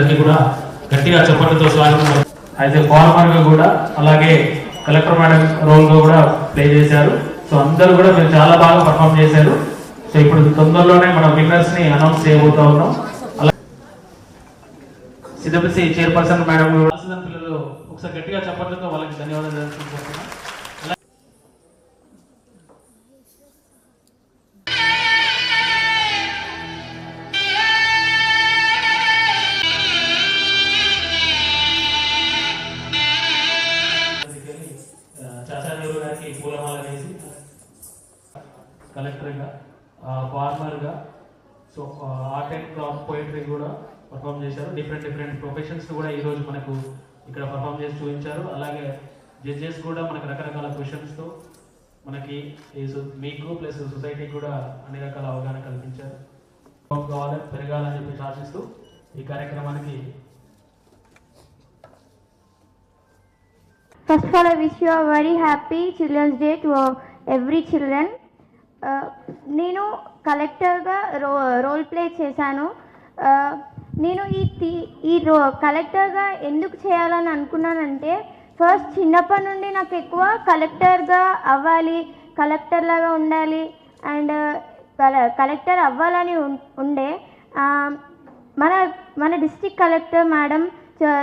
అందరికీ కూడా గట్టిగా చప్పట్లతో స్వాగతం అయితే ఫార్మర్గా కూడా అలాగే కలెక్టర్ మేడం రోల్గా కూడా ప్లే చేశారు. సో అందరూ కూడా మీరు చాలా బాగా పర్ఫామ్ చేశారు. సో ఇప్పుడు తొందరలోనే మనం విన్నర్స్ని అనౌన్స్ చేయబోతా ఉన్నాం. అలా సిడబ్ల్యూసీ చైర్పర్సన్ మేడం పిల్లలు ఒకసారి గట్టిగా చప్పట్లతో వాళ్ళకి ధన్యవాదాలు ఆర్ట్ అండ్ పోయిటరీ కూడా పర్ఫామ్ చేశారు. డిఫరెంట్ డిఫరెంట్ ప్రొఫెషన్స్ కూడా ఈరోజు మనకు ఇక్కడ పర్ఫామ్ చేసి చూపించారు. అలాగే జడ్జెస్ కూడా మనకు రకరకాల క్వశ్చన్స్తో మనకి ఈ మీకు ప్లస్ సొసైటీకి కూడా అన్ని రకాల అవగాహన కల్పించారు. కావాలి పెరగాలని చెప్పి ఆశిస్తూ ఈ కార్యక్రమానికి First of all, I wish you a very happy Children's Day to every children. Uh, నేను కలెక్టర్గా రో రోల్ ప్లే చేశాను. నేను ఈ తీ ఈ రో కలెక్టర్గా ఎందుకు చేయాలని అనుకున్నానంటే ఫస్ట్ చిన్నప్పటి నుండి నాకు ఎక్కువ కలెక్టర్గా అవ్వాలి కలెక్టర్ లాగా ఉండాలి అండ్ కలెక్టర్ అవ్వాలని ఉం- ఉండే మన మన district collector madam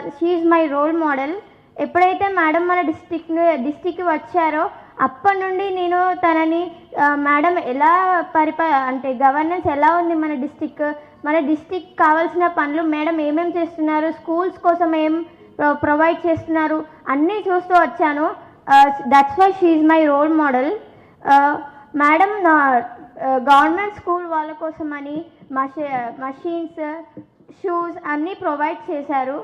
she my role model ఎప్పుడైతే మేడం మన డిస్టిక్ డిస్ట్రిక్ట్కి వచ్చారో అప్పటి నుండి నేను తనని మేడం ఎలా పరిప అంటే గవర్నెన్స్ ఎలా ఉంది మన డిస్టిక్? మన డిస్టిక్ కావాల్సిన పనులు మేడం ఏమేం చేస్తున్నారు? స్కూల్స్ కోసం ఏం ప్రొ- ప్రొవైడ్ చేస్తున్నారు? అన్నీ చూస్తూ వచ్చాను. That's why she's my role model madam నా గవర్నమెంట్ స్కూల్ వాళ్ళ కోసం అని మషి మషీన్స్ షూస్ అన్నీ ప్రొవైడ్ చేశారు.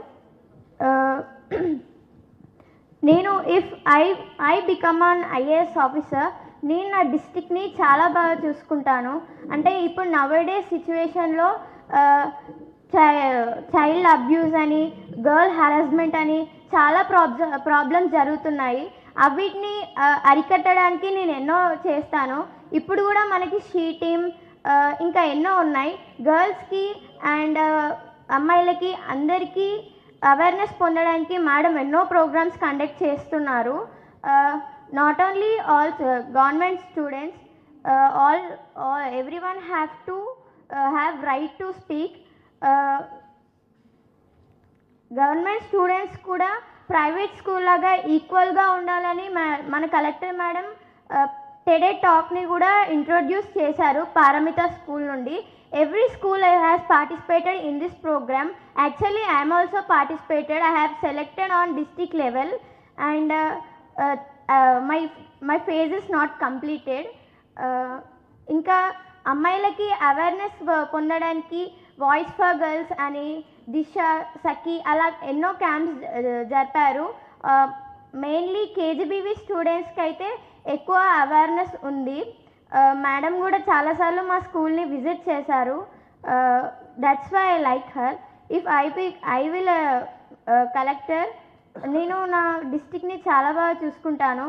నేను if I I become an IAS officer నేను నా డిస్టిక్ని చాలా బాగా చూసుకుంటాను. అంటే ఇప్పుడు నవడే సిచ్యువేషన్లో చైల్డ్ అబ్యూస్ అని గర్ల్ హరాస్మెంట్ అని చాలా ప్రాబ్ల ప్రాబ్లమ్స్ జరుగుతున్నాయి. అవిటిని అరికట్టడానికి నేను ఎన్నో చేస్తాను. ఇప్పుడు కూడా మనకి షీ టీమ్ ఇంకా ఎన్నో ఉన్నాయి. గర్ల్స్కి అండ్ అమ్మాయిలకి అందరికీ అవేర్నెస్ పొందడానికి మేడం ఎన్నో ప్రోగ్రామ్స్ కండక్ట్ చేస్తున్నారు. Not only all government students all every one have to have right to speak government students కూడా ప్రైవేట్ స్కూల్ లాగా ఈక్వల్గా ఉండాలని మన కలెక్టర్ మేడం uh, టెడే టాక్ని కూడా ఇంట్రొడ్యూస్ చేశారు పారమిత స్కూల్ నుండి. Every school I has participated in this programme actually I'm also participated I have selected on district level and my my phase is not completed ఇంకా అమ్మాయిలకి awareness పొందడానికి voice for girls అని దిశ సఖి అలా ఎన్నో camps జరిపారు. Mainly KGBV స్టూడెంట్స్కి అయితే ఎక్కువ అవేర్నెస్ ఉంది. మేడం కూడా చాలాసార్లు మా స్కూల్ని విజిట్ చేశారు. That's why I like her if I be I will collector నేను నా డిస్టిక్ని చాలా బాగా చూసుకుంటాను.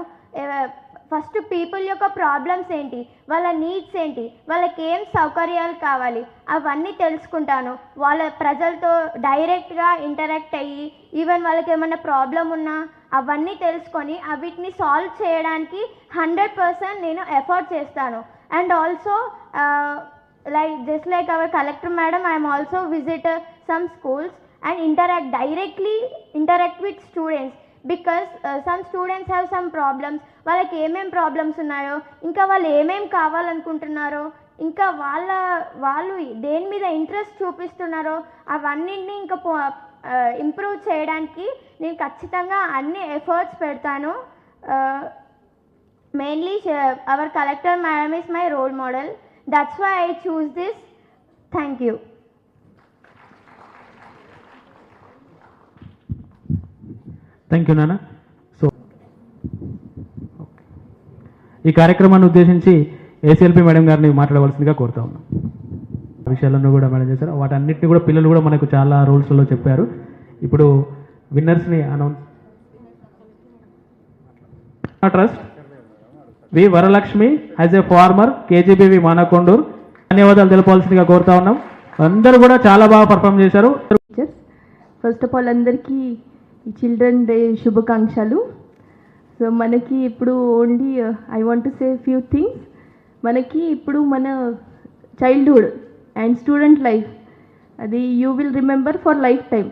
ఫస్ట్ పీపుల్ యొక్క ప్రాబ్లమ్స్ ఏంటి? వాళ్ళ నీడ్స్ ఏంటి? వాళ్ళకి ఏం సౌకర్యాలు కావాలి? అవన్నీ తెలుసుకుంటాను. వాళ్ళ ప్రజలతో డైరెక్ట్గా ఇంటరాక్ట్ అయ్యి ఈవెన్ వాళ్ళకి ఏమైనా ప్రాబ్లం ఉన్నా అవన్నీ తెలుసుకొని వీటిని సాల్వ్ చేయడానికి హండ్రెడ్ పర్సెంట్ నేను ఎఫర్ట్ చేస్తాను. And also like just like our collector madam I'm also visit some schools and interact directly interact with students. Because some students have some problems వాళ్ళకి ఏమేమి ప్రాబ్లమ్స్ ఉన్నాయో ఇంకా వాళ్ళు ఏమేమి కావాలనుకుంటున్నారో ఇంకా వాళ్ళ వాళ్ళు దేని మీద ఇంట్రెస్ట్ చూపిస్తున్నారో అవన్నింటినీ ఇంకా ఇంప్రూవ్ చేయడానికి నేను ఖచ్చితంగా అన్ని ఎఫర్ట్స్ పెడతాను. Mainly our collector madam is my role model that's why I choose this thank you thank you నాన్న సో ఈ కార్యక్రమాన్ని ఉద్దేశించి ఏసీఎల్పి మేడం గారిని మాట్లాడవలసిందిగా కోరుతా ఉన్నాం. విషయాలను కూడా మేడం చేశారు. వాటన్నిటిని కూడా పిల్లలు కూడా మనకు చాలా రూల్స్లో చెప్పారు. ఇప్పుడు విన్నర్స్ని announce trust V Varalakshmi as a former KGBV Manakondur. ధన్యవాదాలు తెలపాల్సిందిగా కోరుతా ఉన్నాం. అందరూ కూడా చాలా బాగా పర్ఫామ్ చేశారు. ఫస్ట్ ఆఫ్ ఆల్ అందరికీ చిల్డ్రన్ డే శుభాకాంక్షలు. సో మనకి ఇప్పుడు only I want say few things మనకి ఇప్పుడు మన చైల్డ్హుడ్ అండ్ స్టూడెంట్ లైఫ్ అది you will remember for life time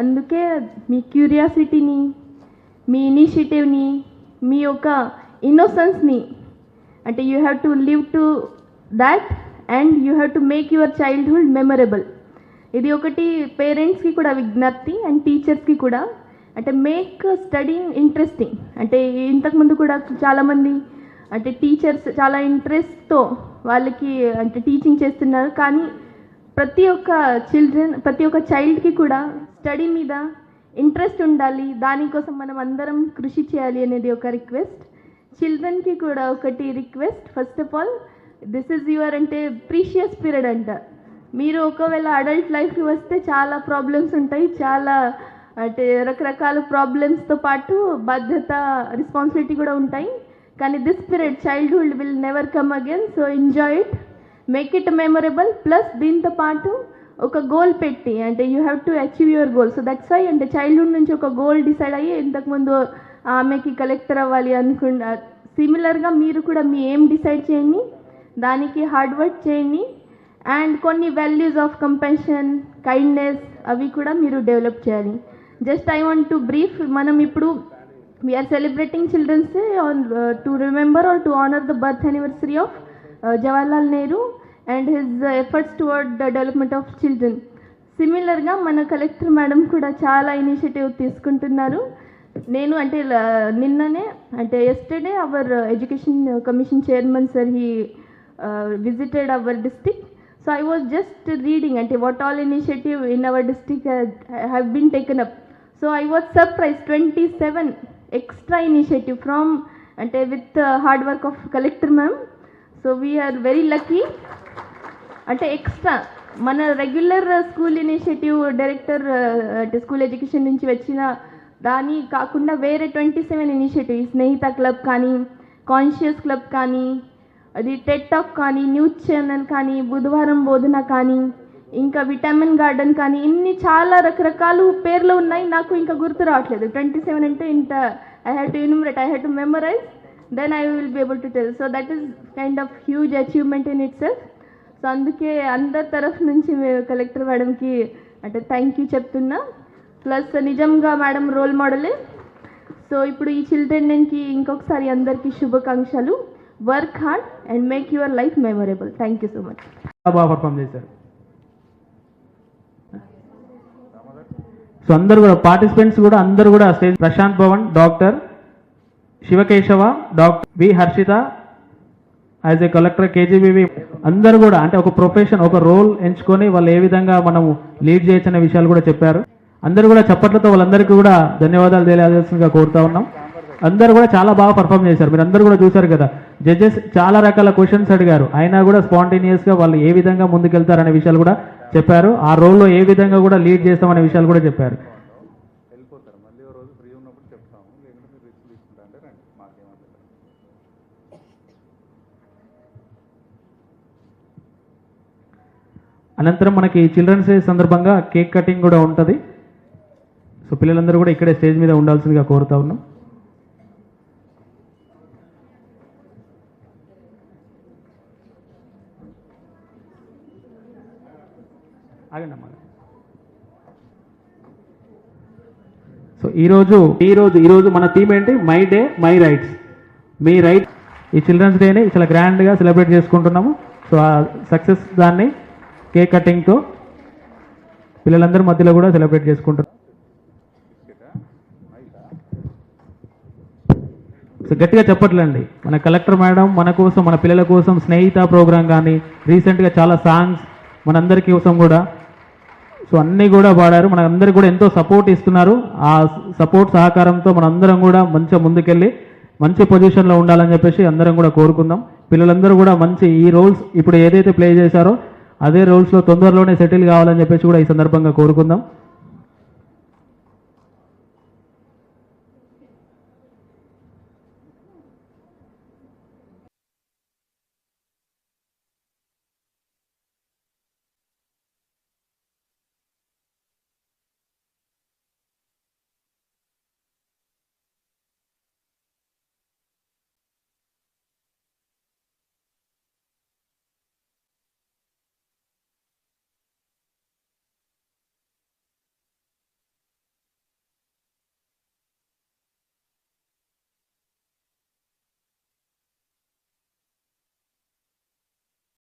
అందుకే మీ క్యూరియాసిటీని మీ ఇనిషియేటివ్ని మీ యొక్క ఇన్నోసెన్స్ని అంటే you have to live to that and you have to make your childhood memorable ఇది ఒకటి పేరెంట్స్కి కూడా విజ్ఞప్తి అండ్ టీచర్స్కి కూడా. అంటే మేక్ స్టడీయింగ్ ఇంట్రెస్టింగ్ అంటే ఇంతకుముందు కూడా చాలామంది అంటే టీచర్స్ చాలా ఇంట్రెస్ట్తో వాళ్ళకి అంటే టీచింగ్ చేస్తున్నారు. కానీ ప్రతి ఒక్క చిల్డ్రన్ ప్రతి ఒక్క చైల్డ్కి కూడా స్టడీ మీద ఇంట్రెస్ట్ ఉండాలి. దానికోసం మనం అందరం కృషి చేయాలి అనేది ఒక రిక్వెస్ట్ చిల్డ్రన్కి కూడా ఒకటి request first of all this is your అంటే ప్రీషియస్ పీరియడ్ అంట. మీరు ఒకవేళ అడల్ట్ లైఫ్కి వస్తే చాలా ప్రాబ్లమ్స్ ఉంటాయి. చాలా అంటే రకరకాల ప్రాబ్లమ్స్తో పాటు బాధ్యత రెస్పాన్సిబిలిటీ కూడా ఉంటాయి. కానీ this period childhood will never come again so enjoy it make it memorable plus దీంతో పాటు ఒక గోల్ పెట్టి అంటే you have to achieve your goal so that's why అంటే చైల్డ్హుడ్ నుంచి ఒక గోల్ డిసైడ్ అయ్యి ఇంతకుముందు ఆమెకి కలెక్టర్ అవ్వాలి అనుకున్న సిమిలర్గా మీరు కూడా మీ ఏం డిసైడ్ చేయండి. దానికి హార్డ్ వర్క్ చేయండి. అండ్ కొన్ని వాల్యూస్ ఆఫ్ కంపెన్షన్ కైండ్నెస్ అవి కూడా మీరు డెవలప్ చేయాలి. Just I want to brief మనం ఇప్పుడు we are celebrating children's day on to remember or to honour the birth anniversary of Jawaharlal Nehru and his efforts toward the development of children సిమిలర్గా మన collector madam కూడా చాలా initiative తీసుకుంటున్నారు. నేను అంటే నిన్ననే అంటే yesterday our education commission chairman sir he visited our district so I was just reading అంటే what all initiative in our district have been taken up so I was surprise twenty seven extra initiative from అంటే with hard work of collector ma'am so we are very lucky అంటే extra మన regular school initiative director అంటే school education నుంచి వచ్చిన దాని కాకుండా వేరే twenty seven initiative Snehitha club కానీ కాన్షియస్ క్లబ్ కానీ అది టెట్ టాక్ కానీ న్యూస్ ఛానల్ కానీ బుధవారం బోధన కానీ ఇంకా విటమిన్ గార్డెన్ కానీ ఇన్ని చాలా రకరకాల పేర్లు ఉన్నాయి. నాకు ఇంకా గుర్తు రావట్లేదు. ట్వంటీ సెవెన్ అంటే ఇంత I have to enumerate I have to memorize then I will be able to tell so that is kind of huge achievement in itself so అందుకే అందరి తరఫు నుంచి మేము కలెక్టర్ మేడంకి అంటే థ్యాంక్ యూ చెప్తున్నా. ప్లస్ నిజంగా మేడం రోల్ మోడలే సో ఇప్పుడు ఈ చిల్డ్రన్కి ఇంకొకసారి అందరికీ శుభాకాంక్షలు. Work hard and make your life memorable thank you so much బాగా పర్ఫామ్ చేశారు. సో అందరు కూడా పార్టిసిపెంట్స్ కూడా అందరు కూడా stage Prashant Bhavan doctor Shivakeshava doctor V Harshitha as a collector KGBV అందరూ కూడా అంటే ఒక ప్రొఫెషన్ ఒక రోల్ ఎంచుకొని వాళ్ళు ఏ విధంగా మనము లీడ్ చేయొచ్చు అనే విషయాలు కూడా చెప్పారు. అందరూ కూడా చప్పట్లతో వాళ్ళందరికీ కూడా ధన్యవాదాలు తెలియాల్సిందిగా కోరుతా ఉన్నాం. అందరూ కూడా చాలా బాగా పర్ఫామ్ చేశారు. మీరు అందరూ కూడా చూశారు కదా జడ్జెస్ చాలా రకాల క్వశ్చన్స్ అడిగారు. అయినా కూడా స్పాంటేనియస్గా వాళ్ళు ఏ విధంగా ముందుకెళ్తారనే విషయాలు కూడా చెప్పారు. ఆ రోల్లో ఏ విధంగా కూడా లీడ్ చేస్తామనే విషయాలు కూడా చెప్పారు. అనంతరం మనకి చిల్డ్రన్స్ డే సందర్భంగా కేక్ కటింగ్ కూడా ఉంటుంది. సో పిల్లలందరూ కూడా ఇక్కడే స్టేజ్ మీద ఉండాల్సిందిగా కోరుతా ఉన్నాం. ఆగండి అమ్మా సో ఈరోజు ఈరోజు ఈరోజు మన థీమ్ ఏంటి? మై డే మై రైట్స్ మీ రైట్ ఈ చిల్డ్రన్స్ డేని చాలా గ్రాండ్గా సెలబ్రేట్ చేసుకుంటున్నాము. సో ఆ సక్సెస్ దాన్ని కేక్ కటింగ్తో పిల్లలందరి మధ్యలో కూడా సెలబ్రేట్ చేసుకుంటున్నాం. సో గట్టిగా చెప్పట్లండి. మన కలెక్టర్ మేడం మన కోసం మన పిల్లల కోసం స్నేహిత ప్రోగ్రాం కానీ రీసెంట్గా చాలా సాంగ్స్ మనందరి కోసం కూడా సో అన్నీ కూడా పాడారు. మన కూడా ఎంతో సపోర్ట్ ఇస్తున్నారు. ఆ సపోర్ట్ సహకారంతో మనందరం కూడా మంచిగా ముందుకెళ్ళి మంచి పొజిషన్లో ఉండాలని చెప్పేసి అందరం కూడా కోరుకుందాం. పిల్లలందరూ కూడా మంచి ఈ రోల్స్ ఇప్పుడు ఏదైతే ప్లే చేశారో అదే రోల్స్లో తొందరలోనే సెటిల్ కావాలని చెప్పేసి కూడా ఈ సందర్భంగా కోరుకుందాం.